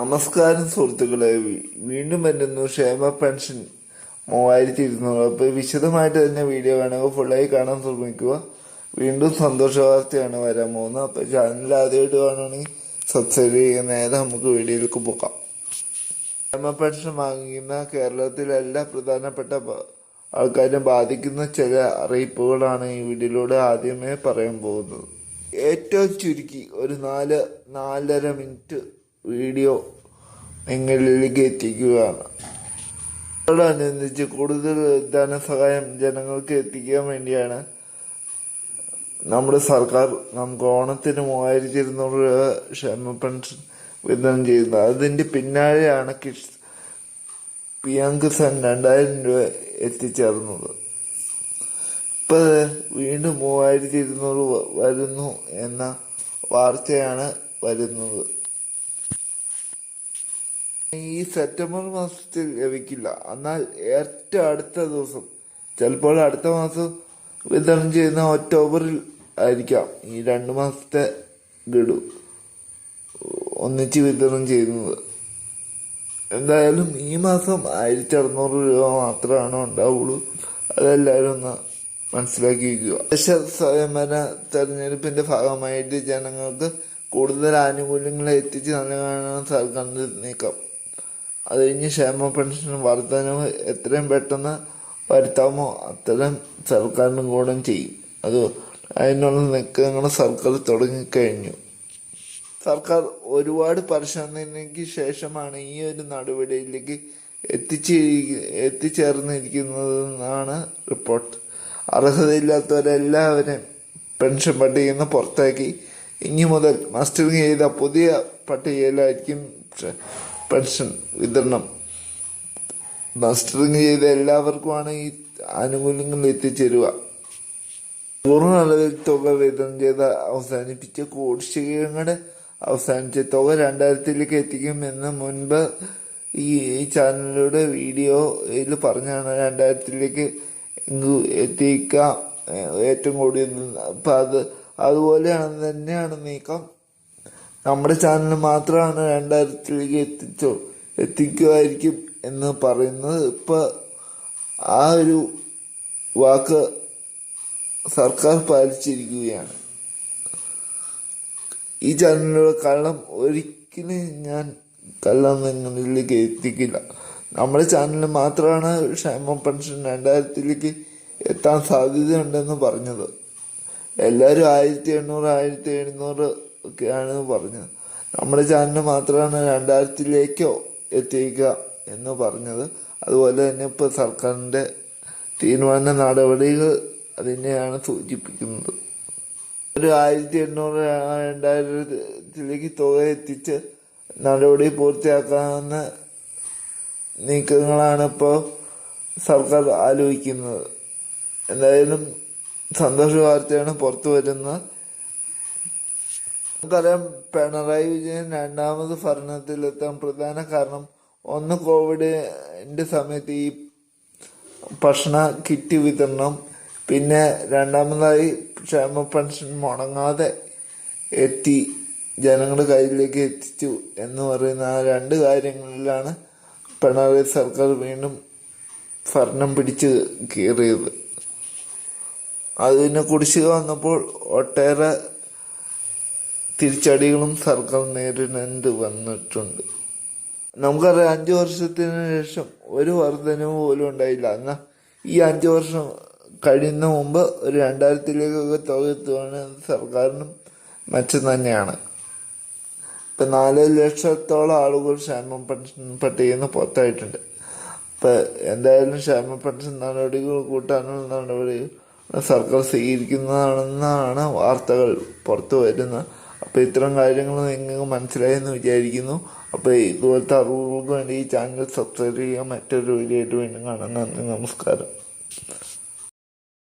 നമസ്കാരം സുഹൃത്തുക്കളെ. വീണ്ടും വരുന്നു ക്ഷേമ പെൻഷൻ മൂവായിരത്തി ഇരുന്നൂറ് അപ്പോൾ വിശദമായിട്ട് തന്നെ വീഡിയോ വേണമെങ്കിൽ ഫുള്ളായി കാണാൻ ശ്രമിക്കുക. വീണ്ടും സന്തോഷ വാർത്തയാണ് വരാൻ പോകുന്നത്. അപ്പോൾ ചാനൽ ആദ്യമായിട്ട് കാണുകയാണെങ്കിൽ സബ്സ്ക്രൈബ് ചെയ്യുക. നേരെ നമുക്ക് വീഡിയോയിലേക്ക് പോകാം. ക്ഷേമ പെൻഷൻ വാങ്ങിക്കുന്ന കേരളത്തിലെ എല്ലാ പ്രധാനപ്പെട്ട ആൾക്കാരെ ബാധിക്കുന്ന ചില അറിയിപ്പുകളാണ് ഈ വീഡിയോയിലൂടെ ആദ്യമേ പറയാൻ പോകുന്നത്. ഏറ്റവും ചുരുക്കി ഒരു നാല് നാലര മിനിറ്റ് വീഡിയോ നിങ്ങളിലേക്ക് എത്തിക്കുകയാണ്. അതോടനുബന്ധിച്ച് കൂടുതൽ ധനസഹായം ജനങ്ങൾക്ക് എത്തിക്കാൻ വേണ്ടിയാണ് നമ്മുടെ സർക്കാർ നമുക്ക് ഓണത്തിന് മൂവായിരത്തി ഇരുന്നൂറ് രൂപ ക്ഷേമ പെൻഷൻ വിതരണം ചെയ്യുന്നത്. അതിന്റെ പിന്നാലെയാണ് കിഡ്സ് പി എം കിസാൻ രണ്ടായിരം രൂപ എത്തിച്ചേർന്നത്. ഇപ്പോൾ വീണ്ടും മൂവായിരത്തി ഇരുന്നൂറ് വരുന്നു എന്ന വാർത്തയാണ് വരുന്നത്. ഈ സെപ്റ്റംബർ മാസത്തിൽ ലഭിക്കില്ല. എന്നാൽ ഏറ്റവും അടുത്ത ദിവസം ചിലപ്പോൾ അടുത്ത മാസം വിതരണം ചെയ്യുന്ന ഒക്ടോബറിൽ ആയിരിക്കാം. ഈ രണ്ട് മാസത്തെ ഗഡു ഒന്നിച്ച് വിതരണം ചെയ്യുന്നത്. എന്തായാലും ഈ മാസം ആയിരത്തി അറുന്നൂറ് രൂപ മാത്രമാണ് ഉണ്ടാവുള്ളൂ. അതെല്ലാവരും ഒന്ന് മനസ്സിലാക്കി വയ്ക്കുക ദേശ സ്വയംഭരണ തെരഞ്ഞെടുപ്പിന്റെ ഭാഗമായിട്ട് ജനങ്ങൾക്ക് കൂടുതൽ ആനുകൂല്യങ്ങൾ എത്തിച്ച് നൽകാനാണ് സർക്കാരിന്റെ നീക്കം. അത് കഴിഞ്ഞ് ക്ഷേമ പെൻഷൻ വർധനവ് എത്രയും പെട്ടെന്ന് വരുത്താമോ അത്തരം സർക്കാരിന് കൂടെ ചെയ്യും. അത് അതിനുള്ള നീക്കങ്ങൾ സർക്കാർ തുടങ്ങിക്കഴിഞ്ഞു. സർക്കാർ ഒരുപാട് പരിശോധനയ്ക്ക് ശേഷമാണ് ഈ ഒരു നടപടിയിലേക്ക് എത്തിച്ചേ എത്തിച്ചേർന്നിരിക്കുന്നതെന്നാണ് റിപ്പോർട്ട്. അർഹതയില്ലാത്തവരെല്ലാവരും പെൻഷൻ പട്ടികയിൽ നിന്ന് പുറത്താക്കി. ഇനി മുതൽ മസ്റ്ററിങ് ചെയ്ത പുതിയ പട്ടികയിലായിരിക്കും പെൻഷൻ വിതരണം. മസ്റ്ററിങ് ചെയ്ത എല്ലാവർക്കുമാണ് ഈ ആനുകൂല്യങ്ങൾ എത്തിച്ചേരുക. പൂർണ അളവിൽ തുക വിതരണം ചെയ്ത് അവസാനിപ്പിച്ച കുടിശ്ശികയുടെ അവസാനിച്ച തുക രണ്ടായിരത്തിലേക്ക് എത്തിക്കുമെന്ന് മുൻപ് ഈ ചാനലിലൂടെ വീഡിയോയിൽ പറഞ്ഞാണ് രണ്ടായിരത്തിലേക്ക് എത്തിക്കാം. ഏറ്റവും കൂടിയത് അപ്പം അത് അതുപോലെയാണ് തന്നെയാണ് നീക്കം. നമ്മുടെ ചാനൽ മാത്രമാണ് രണ്ടായിരത്തിലേക്ക് എത്തിച്ചോ എത്തിക്കുമായിരിക്കും എന്ന് പറയുന്നത്. ഇപ്പോൾ ആ ഒരു വാക്ക് സർക്കാർ പാലിച്ചിരിക്കുകയാണ്. ഈ ചാനലിലൂടെ കള്ളം ഒരിക്കലും ഞാൻ കള്ളം നിങ്ങളിലേക്ക് എത്തിക്കില്ല. നമ്മുടെ ചാനൽ മാത്രമാണ് ക്ഷേമ പെൻഷൻ രണ്ടായിരത്തിലേക്ക് എത്താൻ സാധ്യതയുണ്ടെന്ന് പറഞ്ഞത്. എല്ലാവരും ആയിരത്തി എണ്ണൂറ് ആയിരത്തി എഴുന്നൂറ് ഒക്കെയാണ് പറഞ്ഞത്. നമ്മുടെ ചാനൽ മാത്രമാണ് രണ്ടായിരത്തിലേക്കോ എത്തിക്കുക എന്ന് പറഞ്ഞത്. അതുപോലെ തന്നെ ഇപ്പോൾ സർക്കാരിന്റെ തീരുമാന നടപടികൾ അതിനെയാണ് സൂചിപ്പിക്കുന്നത്. ഒരു ആയിരത്തി എണ്ണൂറ് രണ്ടായിരത്തിലേക്ക് തുക എത്തിച്ച് നടപടി പൂർത്തിയാക്കാവുന്ന നീക്കങ്ങളാണ് ഇപ്പോൾ സർക്കാർ ആലോചിക്കുന്നത്. എന്തായാലും സന്തോഷ വാർത്തയാണ് പുറത്തു വരുന്നത് നമുക്കറിയാം പിണറായി വിജയൻ രണ്ടാമത് ഭരണത്തിലെത്താൻ പ്രധാന കാരണം ഒന്ന് കോവിഡിന്റെ സമയത്ത് ഈ ഭക്ഷണ കിറ്റ് വിതരണം. പിന്നെ രണ്ടാമതായി ക്ഷേമ പെൻഷൻ മുടങ്ങാതെ എത്തി ജനങ്ങളുടെ കയ്യിലേക്ക് എത്തിച്ചു എന്ന് പറയുന്ന ആ രണ്ട് കാര്യങ്ങളിലാണ് പിണറായി സർക്കാർ വീണ്ടും ഭരണം പിടിച്ച് കീറിയത്. അതിനെ കുടിശ്ശിക വന്നപ്പോൾ ഒട്ടേറെ തിരിച്ചടികളും സർക്കാർ നേരിടേണ്ടി വന്നിട്ടുണ്ട്. നമുക്കറിയാം അഞ്ചു വർഷത്തിന് ശേഷം ഒരു വർധനവ് പോലും ഉണ്ടായില്ല. എന്നാൽ ഈ അഞ്ചു വർഷം കഴിയുന്ന മുമ്പ് ഒരു രണ്ടായിരത്തിലേക്കൊക്കെ തുക എത്തുകയാണെങ്കിൽ സർക്കാരിനും മറ്റും തന്നെയാണ്. ഇപ്പൊ നാല് ലക്ഷത്തോളം ആളുകൾ ക്ഷേമ പെൻഷൻ പട്ടികയിൽ നിന്ന് പുറത്തായിട്ടുണ്ട്. ഇപ്പൊ എന്തായാലും ക്ഷേമ പെൻഷൻ നടപടികൾ കൂട്ടാനുള്ള നടപടികൾ സർക്കാർ സ്വീകരിക്കുന്നതാണെന്നാണ് വാർത്തകൾ പുറത്തു വരുന്നത്. അപ്പൊ ഇത്തരം കാര്യങ്ങൾ നിങ്ങൾക്ക് മനസ്സിലായെന്ന് വിചാരിക്കുന്നു. അപ്പോൾ ഇതുപോലത്തെ അറിവുകൾക്ക് വേണ്ടി ഈ ചാനൽ സബ്സ്ക്രൈബ് ചെയ്യുക മറ്റൊരു വീഡിയോ ആയിട്ട് വീണ്ടും കാണാം. നന്ദി നമസ്കാരം.